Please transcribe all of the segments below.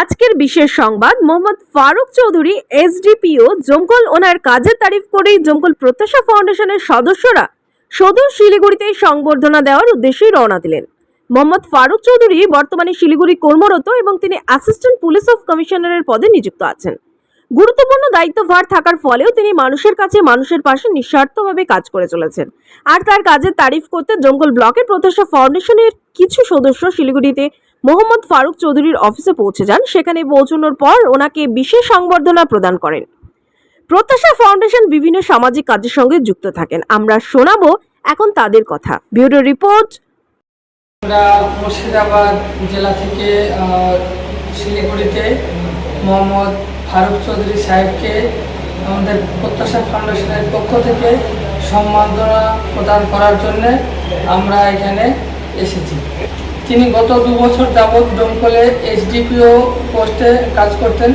আজকের বিশেষ সংবাদ, মোহাম্মদ ফারুক চৌধুরী, এসডিপিও জমকল ওনার কাজের তারিফ করেই জমকল প্রত্যাশা ফাউন্ডেশনের সদস্যরা সদর শিলিগুড়িতে সংবর্ধনা দেওয়ার উদ্দেশ্যেই রওনা দিলেন। মোহাম্মদ ফারুক চৌধুরী বর্তমানে শিলিগুড়ি কর্মরত এবং তিনি অ্যাসিস্ট্যান্ট পুলিশ অফ কমিশনারের পদে নিযুক্ত আছেন। গুরুত্বপূর্ণ দায়িত্বভার থাকার ফলেও তিনি মানুষের কাছে মানুষের পাশে নিঃস্বার্থভাবে কাজ করে চলেছেন। আর তার কাজের তারিফ করতে জঙ্গল ব্লকের প্রত্যাশা ফাউন্ডেশনের কিছু সদস্য শিলিগুড়িতে মোহাম্মদ ফারুক চৌধুরীর অফিসে পৌঁছে যান। সেখানে পৌঁছানোর পর ওনাকে বিশেষ সংবর্ধনা প্রদান করেন। প্রত্যাশা ফাউন্ডেশন বিভিন্ন সামাজিক কাজের সঙ্গে যুক্ত থাকেন। আমরা শোনাবো এখন তাদের কথা। Bureau report. আমরা মুর্শিদাবাদ জেলা থেকে শিলিগুড়িতে মোহাম্মদ ফারুক চৌধুরী সাহেবকে আমাদের প্রত্যাশা ফাউন্ডেশনের পক্ষ থেকে সম্মাননা প্রদান করার জন্য আমরা এখানে এসেছি। তিনি গত দু বছর যাবৎ দমকলে এইচডিপিও পোস্টে কাজ করতেন।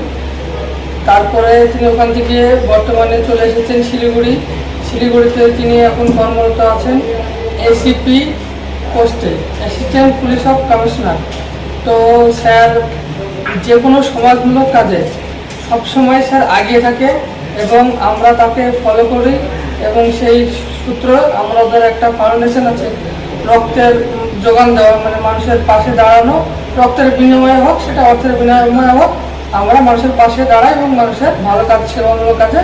তারপরে তিনি ওখান থেকে বর্তমানে চলে এসেছেন শিলিগুড়ি। শিলিগুড়িতে তিনি এখন কর্মরত আছেন এসিপি পোস্টে, অ্যাসিস্ট্যান্ট পুলিশ অফ কমিশনার। তো স্যার, যে কোনো সমাজমূলক কাজে সবসময় স্যার আগিয়ে থাকে এবং আমরা তাকে ফলো করি এবং সেই সূত্র আমাদের একটা ফাউন্ডেশন আছে, রক্তের যোগান দেওয়া মানে মানুষের পাশে দাঁড়ানো, রক্তের বিনিময়ে হোক, সেটা অর্থের বিনিময়ে হোক, আমরা মানুষের পাশে দাঁড়াই এবং মানুষের ভালো কাজ, সেবামূলক কাজে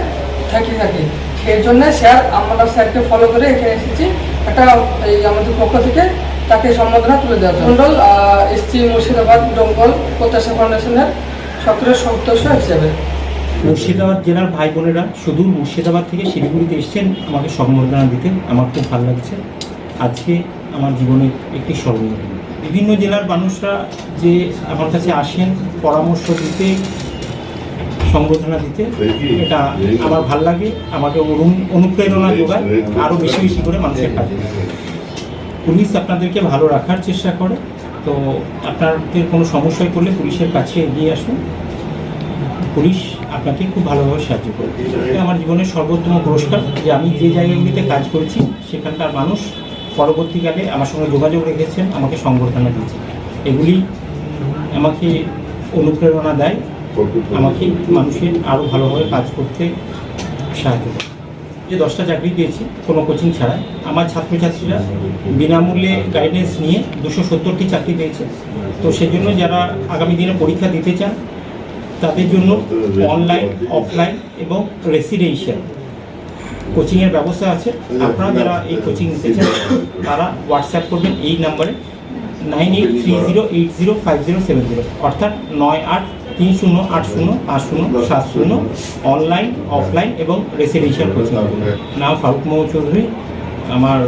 থাকি থাকি। সেই জন্য স্যার, আমরা স্যারকে ফলো করে এখানে এসেছি। একটা, এই আমাদের পক্ষ থেকে তাকে সম্বোধনা তুলে দেওয়া মন্ডল এসছি মুর্শিদাবাদ ডঙ্গল প্রত্যাশা ফাউন্ডেশনের সক্রিয় সদস্য হিসেবে। মুর্শিদাবাদ জেলার ভাই বোনেরা সুদূর মুর্শিদাবাদ থেকে শিলিগুড়িতে এসেছেন, আমাকে সম্বর্ধনা দিতে। আমার খুব ভালো লাগছে। আজকে আমার জীবনের একটি স্মরণীয় দিন। বিভিন্ন জেলার মানুষরা যে আমার কাছে আসেন পরামর্শ দিতে সংবর্ধনা দিতে এটা আমার ভালো লাগে আমাকে অনু- অনুপ্রেরণা যোগায় আরও বেশি বেশি করে মানুষের কাজে পুলিশ আপনাদেরকে ভালো রাখার চেষ্টা করে তো আপনাদের কোনো সমস্যায় পড়লে পুলিশের কাছে এগিয়ে আসুন। পুলিশ আপনাকে খুব ভালোভাবে সাহায্য করবে। এটা আমার জীবনের সর্বোত্তম পুরস্কার যে আমি যে জায়গাগুলিতে কাজ করেছি সেখানকার মানুষ পরবর্তীকালে আমার সঙ্গে যোগাযোগ রেখেছেন, আমাকে সংবর্ধনা দিয়েছে এগুলি আমাকে অনুপ্রেরণা দেয়, আমাকে মানুষের আরও ভালোভাবে কাজ করতে সাহায্য করে। যে দশটা চাকরি পেয়েছি, কোনো কোচিং ছাড়াই আমার ছাত্রছাত্রীরা বিনামূল্যে গাইডেন্স নিয়ে দুশো সত্তরটি চাকরি পেয়েছে। তো সেজন্য যারা আগামী দিনে পরীক্ষা দিতে চান, তাদের জন্য অনলাইন অফলাইন এবং রেসিডেন্সিয়াল কোচিংয়ের ব্যবস্থা আছে। আপনারা যারা এই কোচিং নিতে চান তারা হোয়াটসঅ্যাপ করবেন এই নাম্বারে nine eight three zero eight zero five zero seven zero অর্থাৎ নয় আট তিন শূন্য আট শূন্য পাঁচ শূন্য সাত শূন্য অনলাইন অফলাইন এবং রেসিডেন্সিয়াল কোচিং নাম ফারুক মোহাম্মদ চৌধুরী আমার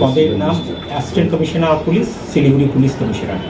পদের নাম assistant commissioner of police Siliguri police commissioner